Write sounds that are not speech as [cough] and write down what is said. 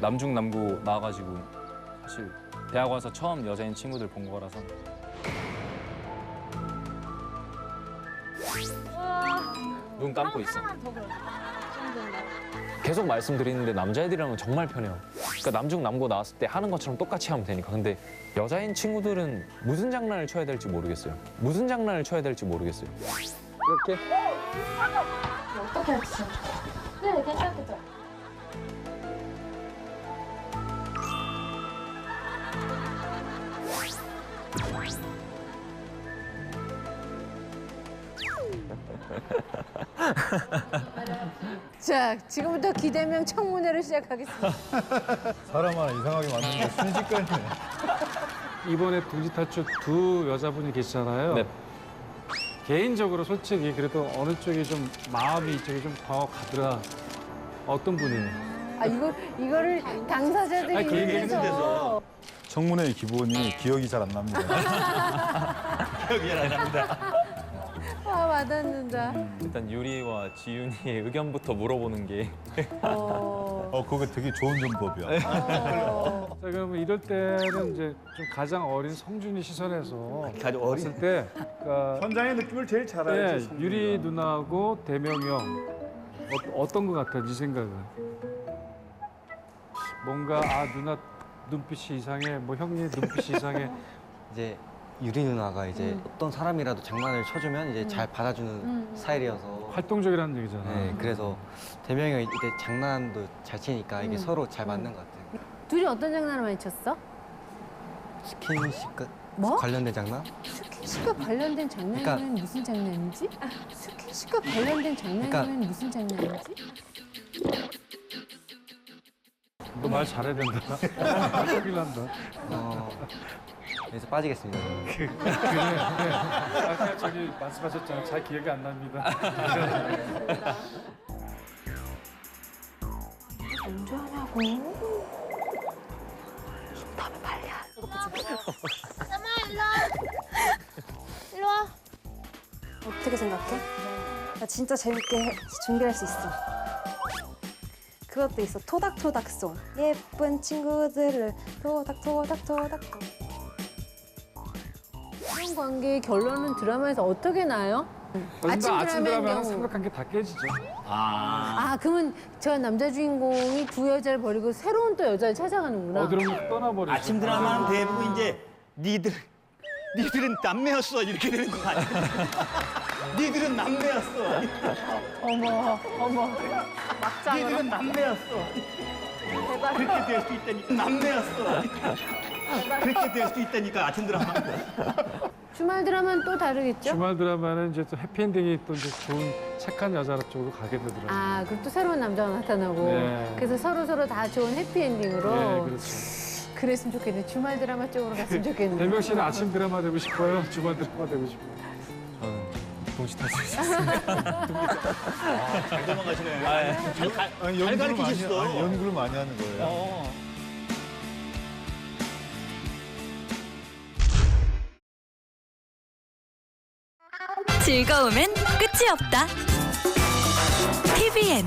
남중 남고 나와가지고 사실 대학 와서 처음 여자인 친구들 본 거라서 눈 감고 있어. 계속 말씀드리는데 남자애들이랑은 정말 편해요. 그러니까 남중 남고 나왔을 때 하는 것처럼 똑같이 하면 되니까. 근데 여자인 친구들은 무슨 장난을 쳐야 될지 모르겠어요. 무슨 장난을 쳐야 될지 모르겠어요. 이렇게 어떻게 할지 네 괜찮겠죠 [laughs] 자, 지금부터 기대명 청문회를 시작하겠습니다. [laughs] 사람 하나 이상하게 만드는 게 순식간이네. [laughs] 이번에 둥지 탈출 두 여자분이 계시잖아요. 네. 개인적으로 솔직히 그래도 어느 쪽이 좀 마음이 이쪽이 좀 더 가더라. 어떤 분이니? 아, 이거, 이거를 당사자들이 아니, 그 얘기 얘기해서. 청문회의 기본이 [laughs] 기억이 잘안 납니다. 아, 와닿는다. 일단 유리와 지윤이의 의견부터 물어보는 게 어, 어, 그거 되게 좋은 정법이야. 어. 자, 그러면 이럴 때는 이제 좀 가장 어린 성준이 시선에서 가장 봤을 때, 그러니까 현장의 느낌을 제일 잘 예, 알죠. 유리 누나하고 대명이 형 어, 어떤 것 같아, 네 생각은? 뭔가 아 누나 눈빛이 이상해, 뭐 형님 눈빛이 이상해. [laughs] 이제 유리 누나가 이제 음. 어떤 사람이라도 장난을 쳐주면 이제 잘 받아주는 음. 스타일이어서 활동적이라는 얘기잖아. 네, 그래서 대명이가 이제 장난도 잘 치니까 이게 음. 서로 잘 맞는 것 같아요. 둘이 어떤 장난을 많이 쳤어? 스킨십 과- 뭐? 관련된 장난? 스킨십과 관련된 장난이면 그러니까- 무슨 장난이지? 스킨십과 관련된 장난이면 그러니까- 무슨 장난이지? 너 말 잘해야 된다. [laughs] 큰일 난다. 어, 그래서 빠지겠습니다. 아까 저기 말씀하셨잖아. 잘 기억이 안 납니다. 언제하냐고. 다음에 빨리 하. 어떻게 생각해? 나 진짜 재밌게 해- 준비할 수 있어 그것도 있어 토닥토닥송 예쁜 친구들을 토닥토닥토닥 이런 관계의 결론은 드라마에서 어떻게 나요? 아침 아침, 아침 드라마는 경우. 생각한 게 다 깨지죠. 아, 그러면 저 남자 주인공이 두 여자를 버리고 새로운 또 여자를 찾아가는구나. 어디로 떠나버리죠. 아침 드라마는 대부분 이제 니들 니들은 남매였어 이렇게 되는 거 아니야? [laughs] 니들은 남매였어. 어머, 어머. 니들은 남매였어. 그렇게 될 수 있다니까 남매였어. 그렇게 될 수 있다니까 아침 드라마. 주말 드라마는 또 다르겠죠? 주말 드라마는 이제 또 해피엔딩이 또 이제 좋은 착한 여자 쪽으로 가게 되더라고요. 아, 그리고 또 새로운 남자가 나타나고. 네. 그래서 서로 서로 다 좋은 해피엔딩으로. 네, 그렇죠. 그랬으면 좋겠네. 주말 드라마 쪽으로 갔으면 좋겠네. 대명 씨는 아침 드라마 되고 싶어요? 주말 드라마 되고 싶어요? 저는 동시 탈출 잘 도망가시네. 잘, 가, 아니, 잘 연구를 많이, 가르치셨어. 아니, 연구를 많이 하는 거예요. 어. 즐거움엔 끝이 없다. TVN